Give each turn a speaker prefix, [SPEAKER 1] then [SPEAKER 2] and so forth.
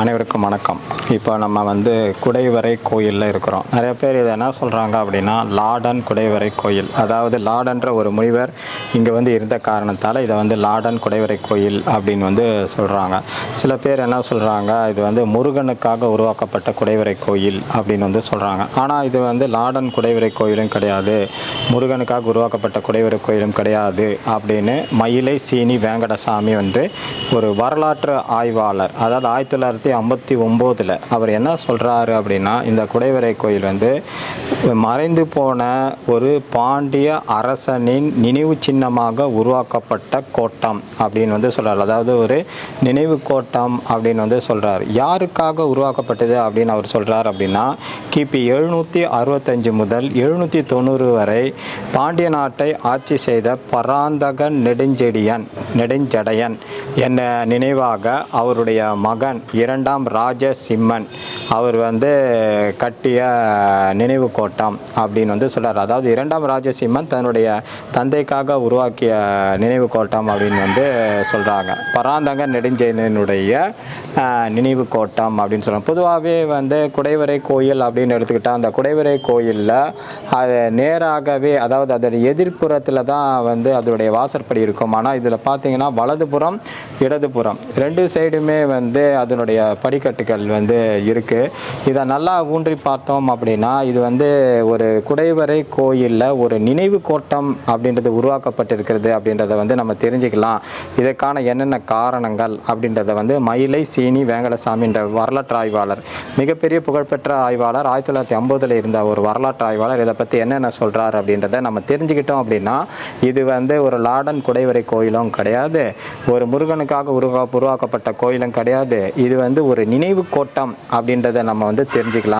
[SPEAKER 1] அனைவருக்கும் வணக்கம். இப்போ நம்ம வந்து குடைவரை கோயிலில் இருக்கிறோம். நிறைய பேர் இதை என்ன சொல்கிறாங்க அப்படின்னா லாடன் குடைவரை கோயில். அதாவது லாடன்ற ஒரு முனிவர் இங்கே வந்து இருந்த காரணத்தால் இதை வந்து லாடன் குடைவரை கோயில் அப்படின்னு வந்து சொல்கிறாங்க சில பேர் என்ன சொல்கிறாங்க இது வந்து முருகனுக்காக உருவாக்கப்பட்ட குடைவரை கோயில் அப்படின்னு வந்து சொல்கிறாங்க ஆனால் இது வந்து லாடன் குடைவரை கோயிலும் கிடையாது. முருகனுக்காக உருவாக்கப்பட்ட குடைவரை கோயிலும் கிடையாது அப்படின்னு மயிலை சீனி வேங்கடசாமி வந்து ஒரு வரலாற்று ஆய்வாளர் அதாவது ஆயிரத்தி தொள்ளாயிரத்தி ஐம்பத்தி ஒம்போதில் அவர் என்ன சொல்கிறாரு அப்படின்னா இந்த குடைவரை கோயில் வந்து மறைந்து போன ஒரு பாண்டிய அரசனின் நினைவு சின்னமாக உருவாக்கப்பட்ட கோட்டம் அப்படின்னு வந்து சொல்கிறார் அதாவது ஒரு நினைவு கோட்டம் அப்படின்னு வந்து சொல்கிறார் யாருக்காக உருவாக்கப்பட்டது அப்படின்னு அவர் சொல்கிறார் அப்படின்னா கிபி எழுநூற்றி அறுபத்தஞ்சு முதல் எழுநூற்றி தொண்ணூறு வரை பாண்டிய நாட்டை ஆட்சி செய்த பராந்தகன் நெடுஞ்செடியன் நெடுஞ்சடையன் என்ன நினைவாக அவருடைய மகன் இரண்டு இரண்டாம் ராஜ சிம்மன் அவர் வந்து கட்டிய நினைவு கோட்டம் அப்படின்னு வந்து சொல்கிறார் அதாவது இரண்டாம் ராஜசிம்மன் தன்னுடைய தந்தைக்காக உருவாக்கிய நினைவு கோட்டம் அப்படின்னு வந்து சொல்கிறாங்க பராந்தக நெடுஞ்செயனுடைய நினைவு கோட்டம் அப்படின்னு சொல்லலாம் பொதுவாகவே வந்து குடைவரை கோயில் அப்படின்னு எடுத்துக்கிட்டால் அந்த குடைவரை கோயிலில் அது நேராகவே அதாவது அதோட எதிர்ப்புறத்தில் தான் வந்து அதோடைய வாசற்படி இருக்கும். ஆனால் இதில் பார்த்தீங்கன்னா வலதுபுறம் இடதுபுறம் ரெண்டு சைடுமே வந்து அதனுடைய படிக்கட்டுகள் வந்து இருக்குது இதை நல்லா ஊன்றி பார்த்தோம் அப்படின்னா இது வந்து ஒரு குடைவரை கோயிலில் ஒரு நினைவு கோட்டம் அப்படின்றது உருவாக்கப்பட்டிருக்கிறது அப்படின்றத வந்து நம்ம தெரிஞ்சுக்கலாம். இதற்கான என்னென்ன காரணங்கள் அப்படின்றத வந்து மயிலை சீனி வேங்கடசாமி என்ற வரலாற்று ஆய்வாளர் மிகப்பெரிய புகழ்பெற்ற ஆய்வாளர் ஆயிரத்தி தொள்ளாயிரத்தி ஐம்பதில் இருந்த ஒரு வரலாற்று ஆய்வாளர். இதை பற்றி என்னென்ன சொல்கிறார் அப்படின்றத நம்ம தெரிஞ்சுக்கிட்டோம் அப்படின்னா இது வந்து ஒரு லாடன் குடைவரை கோயிலும் கிடையாது ஒரு முருகனுக்காக உருவா உருவாக்கப்பட்ட கோயிலும் கிடையாது. இது வந்து ஒரு நினைவு கோட்டம் அப்படின்றத நம்ம வந்து தெரிஞ்சுக்கலாம்.